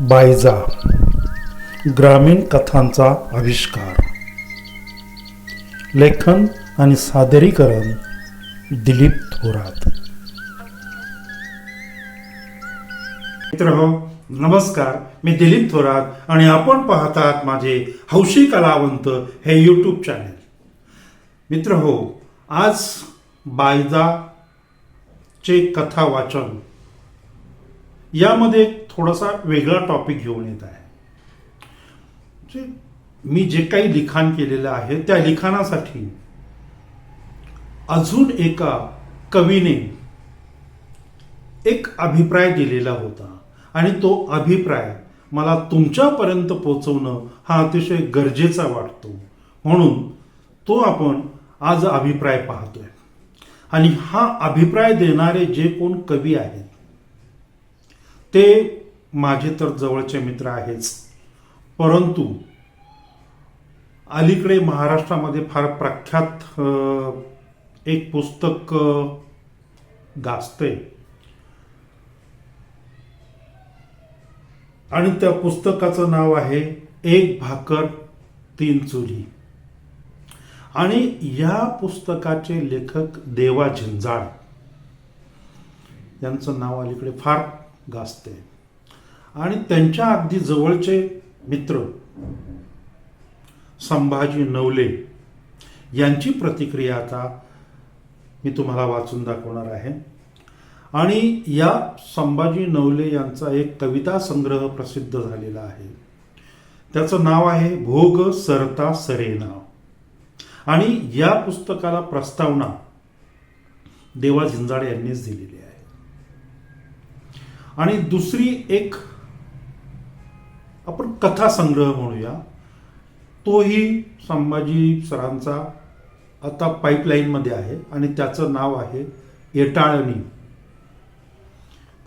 बायजा ग्रामीण कथांचा आविष्कार. लेखन आणि सादरीकरण दिलीप थोरात. मित्र हो नमस्कार. मी दिलीप थोरात आणि आपण पाहतात माझे हौशी कलावंत हे यूट्यूब चॅनेल मित्र हो आज बायजाचे कथा वाचन यामध्ये एक थोडासा वेगळा टॉपिक घेऊन येत आहे. मी जे काही लिखाण केलेलं आहे त्या लिखाणासाठी अजून एका कवीने एक अभिप्राय दिलेला होता. आणि तो अभिप्राय मला तुमच्यापर्यंत पोहोचवणं हा अतिशय गरजेचा वाटतो. म्हणून तो आपण आज अभिप्राय पाहतोय. आणि हा अभिप्राय देणारे जे कोण कवी आहेत ते माझे तर जवळचे मित्र आहेच. परंतु अलीकडे महाराष्ट्रामध्ये फार प्रख्यात एक पुस्तक गाजते आणि त्या पुस्तकाचं नाव आहे एक भाकर तीन चुली. आणि या पुस्तकाचे लेखक देवा झिंजाळ. यांचं नाव अलीकडे फार गाजते आणि त्यांच्या अगदी जवळचे मित्र संभाजी नवले यांची प्रतिक्रिया आता मी तुम्हाला वाचून दाखवणार आहे. आणि या संभाजी नवले यांचा एक कविता संग्रह प्रसिद्ध झालेला आहे. त्याचं नाव आहे भोग सरता सरेना. आणि या पुस्तकाला प्रस्तावना देवा झिंजाडे यांनीच दिलेली आहे. आणि दुसरी एक आपण कथा संग्रह म्हणूया. तोही संभाजी सरांचा आता पाईपलाईनमध्ये आहे आणि त्याचं नाव आहे येटाळणी.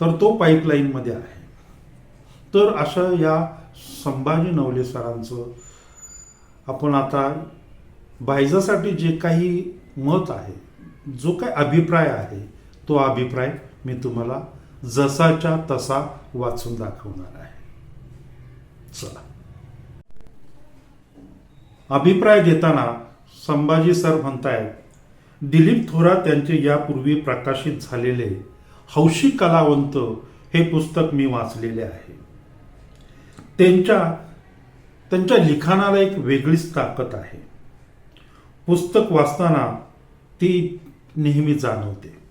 तर तो पाईपलाईनमध्ये आहे. तर अशा या संभाजी नवले सरांचं आपण आता बायजासाठी जे काही मत आहे जो काही अभिप्राय आहे तो अभिप्राय मी तुम्हाला जसाच्या तसा वाचून दाखवणार आहे. चला. अभिप्राय देताना संभाजी सर म्हणतायत दिलीप थोरात यांचे यापूर्वी प्रकाशित झालेले हौशी कलावंत हे पुस्तक मी वाचलेले आहे. त्यांच्या त्यांच्या लिखाणाला एक वेगळीच ताकद आहे. पुस्तक वाचताना ती नेहमी जाणवते.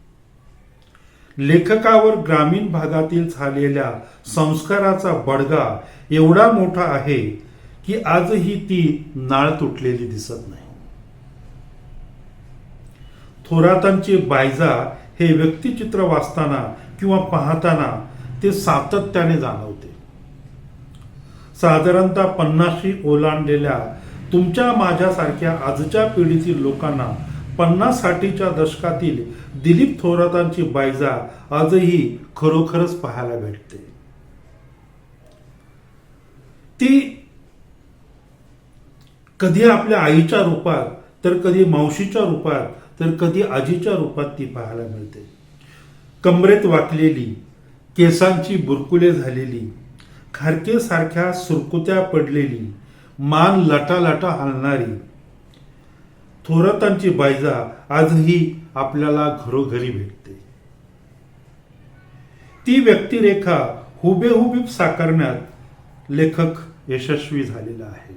लेखकावर ग्रामीण भागातील झालेल्या संस्काराचा बडगा एवढा मोठा आहे की आजही ती नाळ तुटलेली दिसत नाही. थोरातांची बायजा हे व्यक्तिचित्र वाचताना किंवा पाहताना ते सातत्याने जाणवते. साधारणतः पन्नाशी ओलांडलेल्या तुमच्या माझ्यासारख्या आजच्या पिढीतील लोकांना पन्नास साठीच्या दशकातील दिलीप थोरातांची बायजा आजही खरोखरच पाहायला भेटते. ती कधी आपल्या आईच्या रूपात तर कधी मावशीच्या रूपात तर कधी आजीच्या रूपात ती पाहायला मिळते. कमरेत वाकलेली केसांची बुरकुले झालेली खारकेसारख्या सुरकुत्या पडलेली मान लटालटा हलणारी थोरातांची बायजा आजही आपल्याला घरोघरी भेटते. ती व्यक्तिरेखा हुबेहुबी साकारण्यात लेखक यशस्वी झालेला आहे.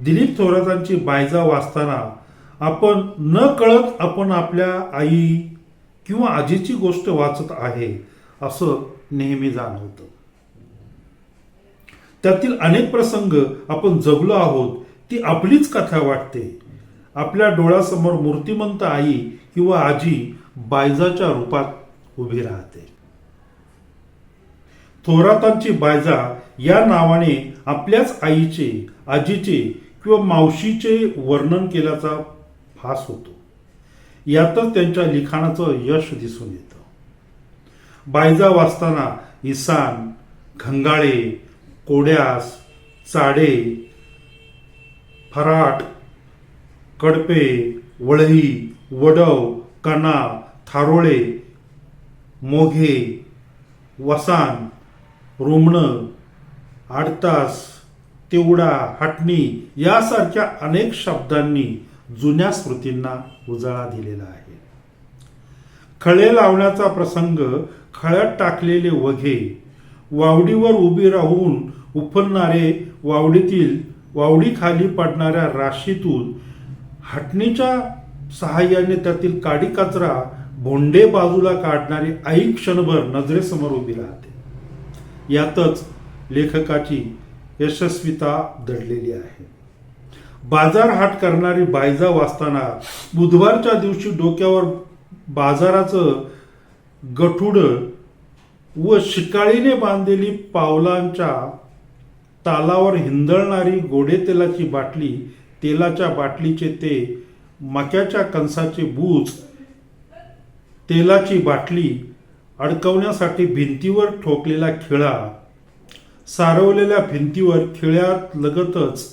दिलीप थोरातांची बायजा वाचताना आपण न कळत आपण आपल्या आई किंवा आजीची गोष्ट वाचत आहे असं नेहमी जाणवतं. त्यातील अनेक प्रसंग आपण जगलो आहोत ती आपलीच कथा वाटते. आपल्या डोळ्यासमोर मूर्तिमंत आई किंवा आजी बायजाच्या रूपात उभी राहते. थोरातांची बायजा या नावाने आपल्याच आईचे आजीचे किंवा मावशीचे वर्णन केल्याचा भास होतो. यातच त्यांच्या लिखाणाचं यश दिसून येतं. बायजा वाचताना इसान घंगाळे कोड्यास चाडे फराट कडपे वळही वडव कणा थारोळे मोघे वसान रुमण आडतास तिवडा हटणी यासारख्या अनेक शब्दांनी जुन्या स्मृतींना उजाळा दिलेला आहे. खळे लावण्याचा प्रसंग खळ्यात टाकलेले वघे वावडीवर उभी राहून उफलणारे वावडीतील वावडीखाली पडणाऱ्या राशीतून हटणीच्या सहाय्याने त्यातील काडी कचरा भोंडे बाजूला काढणारी आई क्षणभर नजरेसमोर उभी राहते यातच लेखकाची यशस्विता दडलेली आहे. बाजार हाट करणारी बायजा वाचताना बुधवारच्या दिवशी डोक्यावर बाजाराचं गठुड व शिकाळीने बांधलेली पावलांच्या तालावर हिंदळणारी गोडे तेलाची बाटली तेलाच्या बाटलीचे ते मक्याच्या कणसाचे बूज तेलाची बाटली अडकवण्यासाठी भिंतीवर ठोकलेला खिळा. सारवलेल्या भिंतीवर खिळ्यात लगतच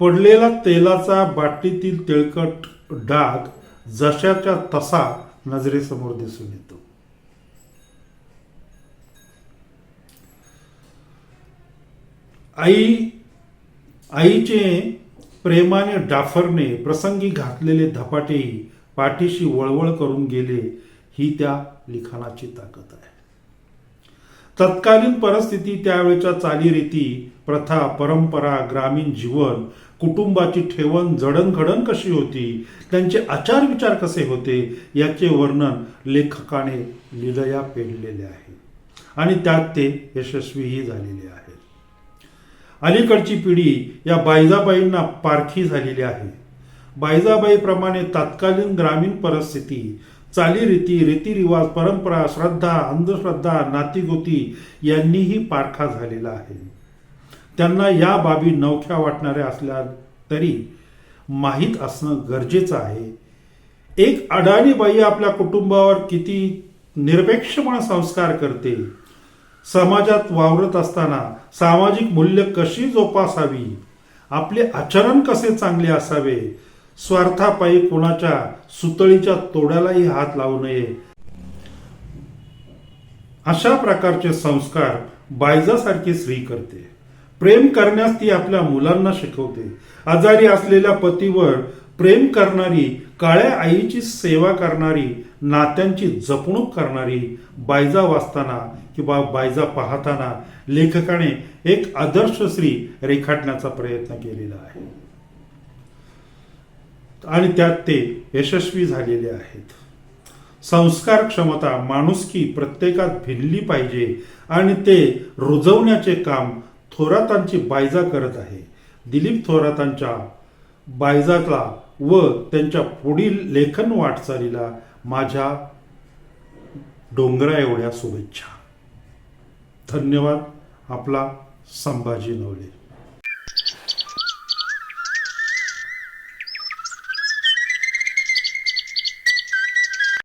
पडलेला तेलाचा बाटलीतील तेलकट डाग जशाच्या तसा नजरेसमोर दिसून येतो. आई आईचे प्रेमाने डाफरने प्रसंगी घातलेले धपाटेही पाठीशी वळवळ करून गेले ही त्या लिखाणाची ताकद आहे. तत्कालीन परिस्थिती त्यावेळच्या चालीरीती प्रथा परंपरा ग्रामीण जीवन कुटुंबाची ठेवण जडणघडण कशी होती त्यांचे आचार विचार कसे होते याचे वर्णन लेखकाने लिलया पेरलेले आहे आणि त्यात ते यशस्वीही झालेले आहे अलीकडची पिढी या बायजाबाईंना पारखी झालेली आहे. बायजाबाईप्रमाणे तत्कालीन ग्रामीण परिस्थिती चालीरीती रीतिरिवाज परंपरा श्रद्धा अंधश्रद्धा नातीगोती यांनीही पारखा झालेला आहे. त्यांना या बाबी नवख्या वाटणाऱ्या असल्या तरी माहीत असणं गरजेचं आहे. एक अडाणी बाई आपल्या कुटुंबावर किती निरपेक्षपणा संस्कार करते समाजात वावरत असताना सामाजिक मूल्य कशी जोपासावी? आपले आचरण कसे चांगले असावे? स्वार्थापायी कोणाच्या सुतळीच्या तोड्यालाही हात लावू नये. अशा प्रकारचे संस्कार बायजासारखी स्त्री करते. प्रेम करण्यास ती आपल्या मुलांना शिकवते. आजारी असलेल्या पतीवर प्रेम करणारी काळ्या आईची सेवा करणारी नात्यांची जपणूक करणारी बायजा वाचताना किंवा बायजा पाहताना लेखकाने एक आदर्श स्त्री रेखाटण्याचा प्रयत्न केलेला आहे. आणि त्यात ते यशस्वी झालेले आहेत. संस्कार क्षमता माणुसकी प्रत्येकात भिनली पाहिजे आणि ते रुजवण्याचे काम थोरातांची बायजा करत आहे. दिलीप थोरातांच्या बायजातला व त्यांच्या पुढील लेखन वाटचालीला माझ्या डोंगरा एवढ्या शुभेच्छा. धन्यवाद. आपला संभाजी नवले.